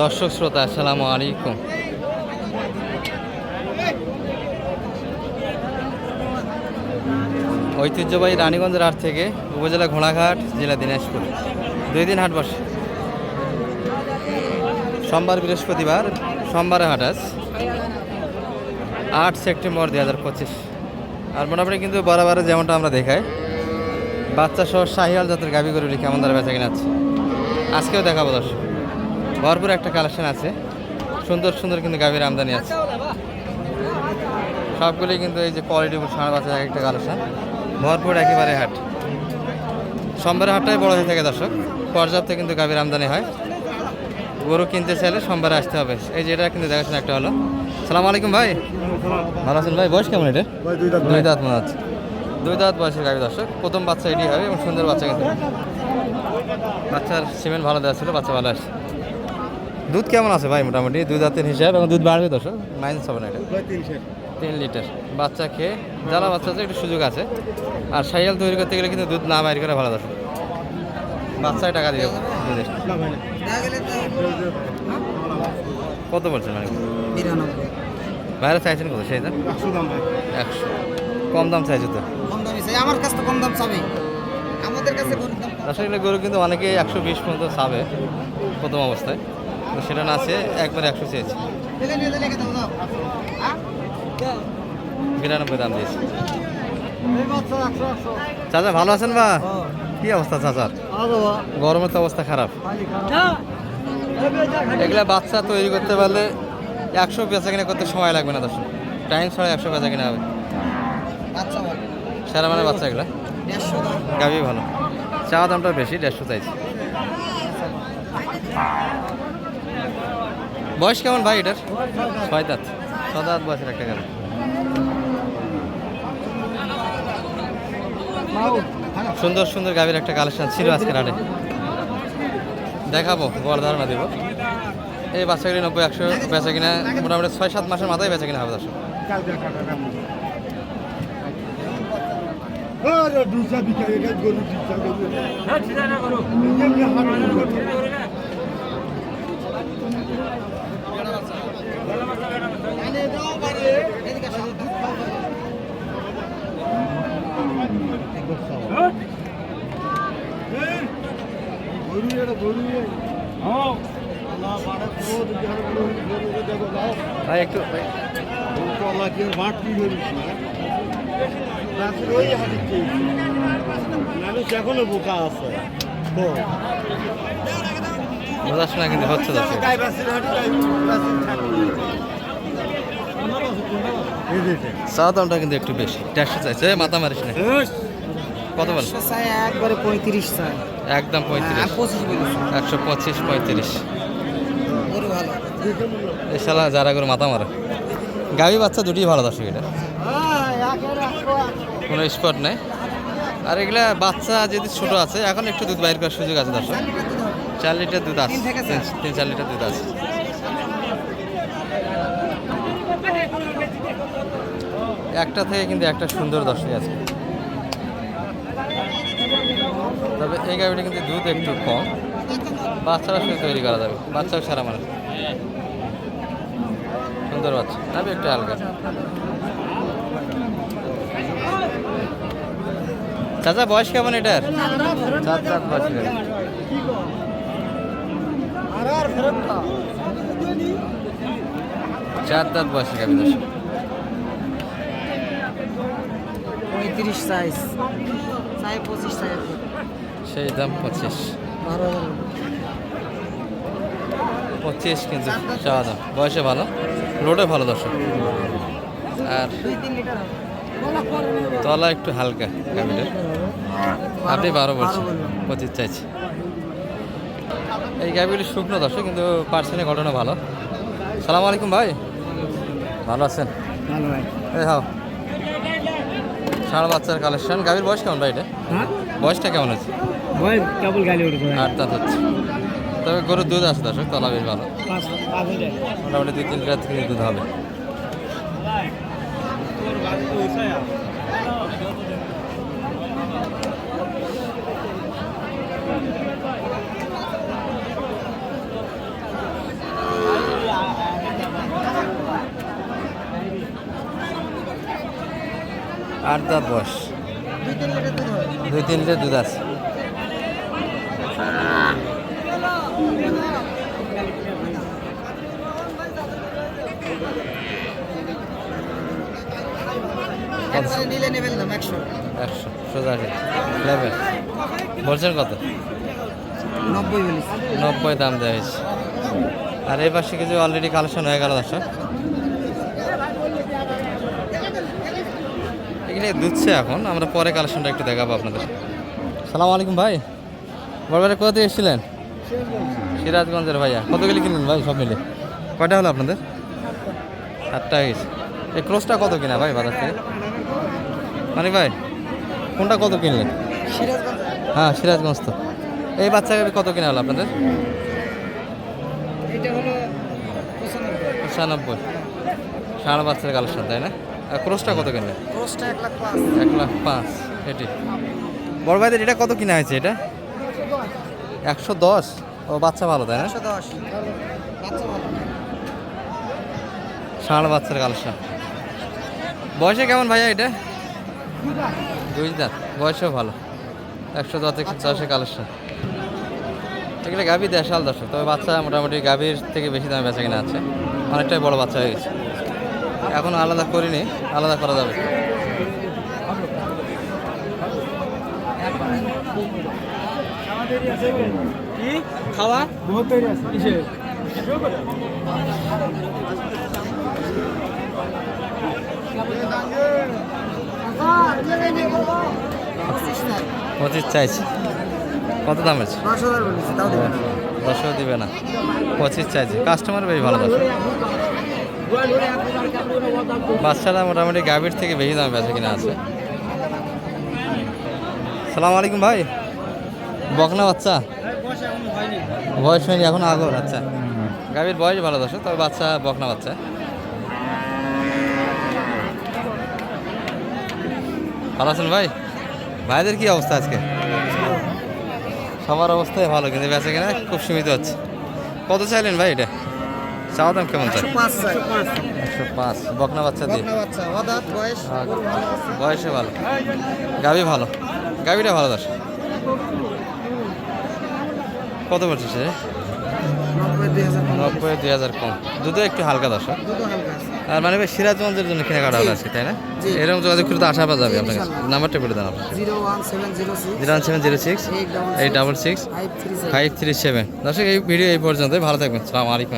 দর্শক শ্রোতা, আসসালামু আলাইকুম। ঐতিহ্যবাহী রানীগঞ্জের হাট থেকে উপজেলা ঘোড়াঘাট, জেলা দিনাজপুর। দুই দিন হাট বসে। সোমবার বৃহস্পতিবার, সোমবারে হাট আজ। আট সেপ্টেম্বর দুই হাজার পঁচিশ। আর মোটামুটি কিন্তু বরাবর যেমনটা আমরা দেখাই বাচ্চা সহ শাহিয়াল জাতের গাভি গরু কেমন দ্বারা বেচা আছে আজকেও দেখাবো দর্শক। ভরপুর একটা কালেকশন আছে। সুন্দর সুন্দর কিন্তু গাভীর আমদানি আছে। সবগুলি কিন্তু এই যে কোয়ালিটি সাড়ে বাচ্চা এক একটা কালেকশন ভরপুর একেবারে হাট। সোমবারের হাটটাই বড় হয়ে থাকে দর্শক। পর্যাপ্ত কিন্তু গাভীর আমদানি হয়। গরু কিনতে চাইলে সোমবারে আসতে হবে। এই যে এটা কিন্তু দেখাশোনা একটা হলো। সালাম আলাইকুম ভাই। ভালো আছেন ভাই? বয়স কেমন এটা? দুই দাঁত মনে হচ্ছে। দুই দাঁত বয়সের গাভী দর্শক। প্রথম বাচ্চা এটি হবে এবং সুন্দর বাচ্চা কিন্তু। বাচ্চার সিমেন্ট ভালো দেওয়া ছিল বাচ্চা ভালো আসে দুধ কেমন আছে ভাই মোটামুটি? দুই দাঁতের হিসাব এবং দুধ বাড়বে মাইনাস হবে না এটা? তিন লিটার। বাচ্চা খেয়ে যারা বাচ্চা আছে একটু সুযোগ আছে। আর সাইয়াল তৈরি করতে গেলে কিন্তু দুধ না বাইর করে ভালো দর্শক। বাচ্চায় টাকা দিয়ে দুধের। কত বলছেন মানে বাইরে চাইছেন কত? সেই দাম? একশো কম দাম চাইছে তো? কম দামে চাই। আমার কাছে কম দাম চাবে আমাদের কাছে আসলে গরু কিন্তু অনেকে একশো বিশ পর্যন্ত চাবে প্রথম অবস্থায়। সেটা না আছে একবার একশো চেয়েছে? বিরানব্বই দাম দিয়েছে। চাচা, ভালো আছেন বা? কি অবস্থা চাচার? গরমের তো অবস্থা খারাপ। এগুলা বাচ্চা তৈরি করতে পারলে একশো বেচা কিনা করতে সময় লাগবে না দর্শক। টাইম ছাড়া একশো বেচা কিনা হবে। সেরা মানে বাচ্চা এগুলা? গাবি ভালো। চা দামটা বেশি, দেড়শো চাইছি। বয়স কেমন ভাই এটার? ছয় দাঁত। ছয় দাঁত বয়সের একটা গেল সুন্দর সুন্দর গাভীর একটা কালেকশন ছিল আজকের হাটে। দেখাবো, বড় ধারণা দেবো। এই বাচ্চাগুলি নব্বই, একশো বেচা কিনা, মোটামুটি ছয়, সাত মাসের মাথায় বেচা কিনা হবে এদিকে আসো, দুধ খাও, খাও। ভাই একটু এখনও বোকা আছে কিন্তু হচ্ছে দর্শক চা দামটা কিন্তু একটু বেশি দেড়শো চাইছে। মাথা মারিস না। কত বল? একবারে পঁয়ত্রিশ একদম পঁয়ত্রিশ। পঁচিশ বলেছি। একশো পঁচিশ পঁয়ত্রিশ। ভালো। যারা করে মাথা মারে। গাভী বাচ্চা দুটি ভালো দর্শক এটা। কোনো স্পট নেই। আর এগুলা বাচ্চা যদি ছোট আছে এখন একটু দুধ বাইর করার সুযোগ আছে দর্শক। চার লিটার দুধ আছে। তিন চার। তিন- তিন চার লিটার দুধ আছে। একটা থেকে কিন্তু একটা সুন্দর দর্শক আছে। তবে এই গাড়িটা কিন্তু দুধ একটু কম। বাচ্চারা শুধু তৈরি করা যাবে। বাচ্চাও সারা মানুষ। সুন্দর বাচ্চা। তবে একটু হালকা। চাচা বয়স কেমন এটার? চার চার এটার। চার দাঁত বয়সে দর্শক পঁয়ত্রিশ সাইজ চাই পঁচিশ চাই সেই দাম পঁচিশ। বারো পঁচিশ কিন্তু চাওয়া দাম বয়সে ভালো? রোডে ভালো দর্শক। আর তলা একটু হালকা গাভিটার আপনি বারো বলছেন পঁচিশ চাইছি। এই গাভিগুলি শুকনো দর্শক কিন্তু পার্সেন্টের ঘটনা ভালো। সালাম আলাইকুম ভাই। ভালো আছেন? হাও। ষাঁড় বাচ্চার কালেকশন গাভীর বয়স কেমন ভাই এটা? হ্যাঁ? বয়সটা কেমন আছে ভাই কেবল গালি উঠবে আট দাঁত হচ্ছে। তবে গরুর দুধ আসে দর্শক তলা বেশ ভালো। মোটামুটি দুই তিন লিটার থেকে দুধ হবে। আট দাঁত বয়স দুই তিন লিটার দুধ আছে। নিলে নেবেন দাম একশো। একশো সোজা বলছেন কত? নব্বই নব্বই দাম দেওয়া হয়েছে। আর এই পাশে কিছু অলরেডি কালেকশন হয়ে গেল দর্শক। এগুলো দুধছে এখন আমরা পরে কালেকশনটা একটু দেখাবো আপনাদের। সালাম আলাইকুম ভাই। বড়বারে কোথা থেকে এসেছিলেন? সিরাজগঞ্জের ভাইয়া। কতগুলি কিনলেন ভাই সব মিলে? কয়টা হলো আপনাদের? আটটা হয়ে গেছে এই ক্রসটা কত কিনা ভাই বাজার থেকে? মানে ভাই কোনটা কত কিনলেন? হ্যাঁ সিরাজগঞ্জ তো। এই বাচ্চাকে কত কিনা হলো আপনাদের? এটা হলো পঁচানব্বই। ষাঁড় বাচ্চার কালেকশন তাই না? আর ক্রসটা কত কিনলেন? ক্রসটা এক লাখ পাঁচ। এক লাখ পাঁচ এটি। বড় ভাইদের এটা কত কিনা হয়েছে এটা? একশো দশ? ও বাচ্চা ভালো তাই না? ষাঁড় বাচ্চার কালেকশন। বয়সে কেমন ভাইয়া এটা? দুই দাঁত বয়সেও ভালো। একশো দশ দশে কালেকশন এগুলো গাভি দেশাল দর্শক তবে বাচ্চা মোটামুটি গাভীর থেকে বেশি দামে বেচা কিনা আছে। অনেকটাই বড় বাচ্চা হয়ে গেছে। এখন আলাদা করিনি আলাদা করা যাবে। খাওয়া? পঁচিশ চাইছি। কত দাম আছে? দশও দিবে না। পঁচিশ চাইছি। কাস্টমার বেশ ভালো দশ বাচ্চারা মোটামুটি গাভীর থেকে বেশি দাম বেচে কিনা আছে। সালাম আলাইকুম ভাই। বকনা বাচ্চা? বয়স হয়নি এখন আগর আচ্ছা। গাভীর বয়স ভালো দশ তবে বাচ্চা বকনা বাচ্চা। ভালো আছেন ভাই? ভাইদের কি অবস্থা আজকে? সবার অবস্থাই ভালো কিন্তু বেচা কিনা খুব সীমিত হচ্ছে। কত চাইলেন ভাই এটা? চাওয়া দাম কেমন চাই? একশো পাঁচ বকনা বাচ্চা দিয়ে? অদাত বয়স ভালো গাবি ভালো। গাবিটা ভালো। দশ কত বলছিস নব্বই দুই হাজার কম। দুধও একটু হালকা দশ আছে। আর মানে ভাই সিরাজগঞ্জের জন্য কিনে কাটা হলো তাই না? এরকম যোগাযোগ করতে আশা পাওয়া যাবে আপনার নাম্বারটা বলে দেন আপনার zero one seven zero six. Eight double six. Five three seven. দর্শক এই ভিডিও এই পর্যন্তই। ভালো থাকবেন। সালাম আলাইকুম